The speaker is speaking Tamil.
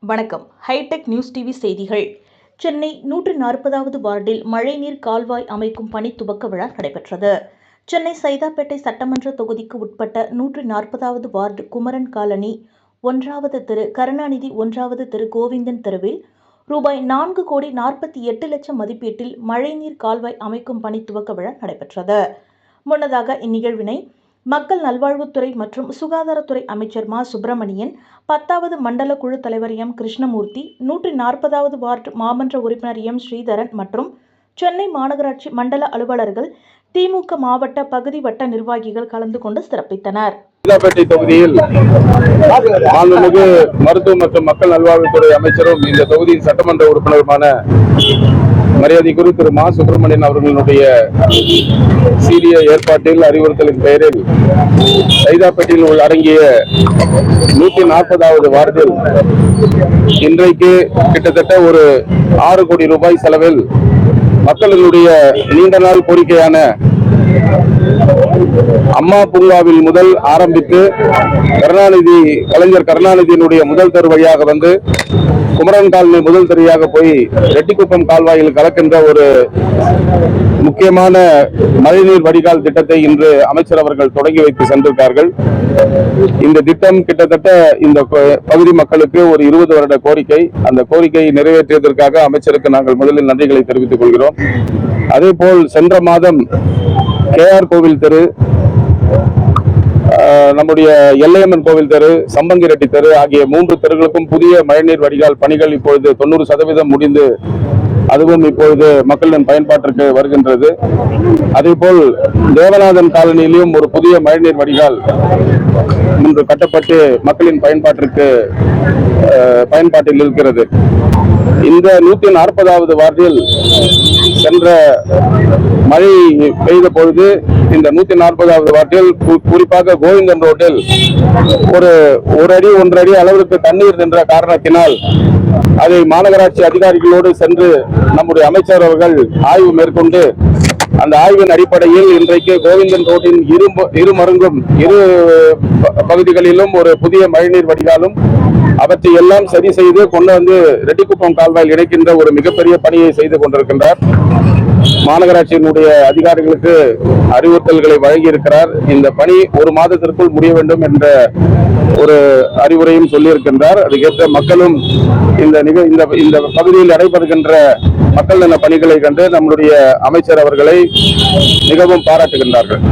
வணக்கம். ஹைடெக் நியூஸ் டிவி செய்திகள். சென்னை நூற்று நாற்பதாவது வார்டில் மழைநீர் கால்வாய் அமைக்கும் பணி துவக்க விழா நடைபெற்றது. சென்னை சைதாப்பேட்டை சட்டமன்ற தொகுதிக்கு உட்பட்ட நூற்று நாற்பதாவது வார்டு குமரன் காலனி ஒன்றாவது திரு கருணாநிதி ஒன்றாவது திரு கோவிந்தன் தெருவில் ரூபாய் நான்கு கோடி நாற்பத்தி எட்டு லட்சம் மதிப்பீட்டில் மழைநீர் கால்வாய் அமைக்கும் பணி துவக்க விழா நடைபெற்றது. முன்னதாக இந்நிகழ்வினை மக்கள் நல்வாழ்வுத்துறை மற்றும் சுகாதாரத்துறை அமைச்சர் மா. சுப்பிரமணியன் பத்தாவது மண்டல குழு தலைவர் எம். கிருஷ்ணமூர்த்தி நூற்றி நாற்பதாவது வார்டு மாமன்ற உறுப்பினர் எம். ஸ்ரீதரன் மற்றும் சென்னை மாநகராட்சி மண்டல அலுவலர்கள் திமுக மாவட்ட பகுதி வட்ட நிர்வாகிகள் கலந்து கொண்டு சிறப்பித்தனர். சைதாப்பேட்டை தொகுதியில் மாண்புமிகு மருத்துவ மற்றும் மக்கள் நல்வாழ்வுத்துறை அமைச்சரும் இந்த தொகுதியின் சட்டமன்ற உறுப்பினருமான மரியாதைக்குரிய திரு மா. சுப்பிரமணியன் அவர்களுடைய சீரிய ஏற்பாட்டில் அறிவுறுத்தலின் பெயரில் சைதாப்பேட்டையில் உள்ள அடங்கிய நூத்தி நாற்பதாவது வார்டில் இன்றைக்கு கிட்டத்தட்ட ஒரு ஆறு கோடி ரூபாய் செலவில் மக்களினுடைய நீண்ட நாள் கோரிக்கையான அம்மா பூங்காவில் முதல் ஆரம்பித்து கருணாநிதி கலைஞர் கருணாநிதியினுடைய முதல் தருவையாக வந்து குமரன் காலனி முதல் தெருவாக போய் ரெட்டிக்குப்பம் கால்வாயில் கலக்கின்ற ஒரு முக்கியமான மழைநீர் வடிகால் திட்டத்தை இன்று அமைச்சர் அவர்கள் தொடங்கி வைத்து சென்றிருக்கார்கள். இந்த திட்டம் கிட்டத்தட்ட இந்த பகுதி மக்களுக்கு ஒரு இருபது வருட கோரிக்கை. அந்த கோரிக்கையை நிறைவேற்றியதற்காக அமைச்சருக்கு நாங்கள் முதலில் நன்றிகளை தெரிவித்துக் கொள்கிறோம். அதே போல் சென்ற மாதம் கேஆர் கோவில் தெரு நம்முடைய எல்லையம்மன் கோவில் தெரு சம்பங்கிரெட்டி தெரு ஆகிய மூன்று தெருகளுக்கும் புதிய மழைநீர் வடிகால் பணிகள் இப்பொழுது தொண்ணூறு சதவீதம் முடிந்து அதுவும் இப்பொழுது மக்களின் பயன்பாட்டிற்கு வருகின்றது. அதேபோல் தேவநாதன் காலனியிலும் ஒரு புதிய மழைநீர் வடிகால் இன்று கட்டப்பட்டு மக்களின் பயன்பாட்டிற்கு பயன்பாட்டில் இருக்கிறது இந்த நூத்தி நாற்பதாவது வார்டில் சென்ற மழை பெய்த பொழுது இந்த நூத்தி நாற்பதாவது வார்டில் குறிப்பாக கோவிந்தன் ரோட்டில் ஒரு ஒரு அடி ஒன்றரை அடி அளவிற்கு தண்ணீர் நின்ற காரணத்தினால் அதை மாநகராட்சி அதிகாரிகளோடு சென்று நம்முடைய அமைச்சர் அவர்கள் ஆய்வு மேற்கொண்டு அந்த ஆய்வின் அடிப்படையில் இன்றைக்கு கோவிந்தன் ரோட்டின் இரு இரு மருங்கும் இரு பகுதிகளிலும் ஒரு புதிய மழைநீர் வடிகாலும் அவற்றை எல்லாம் சரி செய்து கொண்டு வந்து ரெட்டிக்குப்பம் கால்வாயில் இணைக்கின்ற ஒரு மிகப்பெரிய பணியை செய்து கொண்டிருக்கின்றார். மாநகராட்சியினுடைய அதிகாரிகளுக்கு அறிவுறுத்தல்களை வழங்கியிருக்கிறார். இந்த பணி ஒரு மாதத்திற்குள் முடிய வேண்டும் என்ற ஒரு அறிவுரையும் சொல்லியிருக்கின்றார். அதுக்கேற்ற மக்களும் இந்த நிக இந்த இந்த பகுதியில் நடைபெறுகின்ற மக்கள் நல பணிகளை கண்டு நம்முடைய அமைச்சர் அவர்களை மிகவும் பாராட்டுகின்றார்கள்.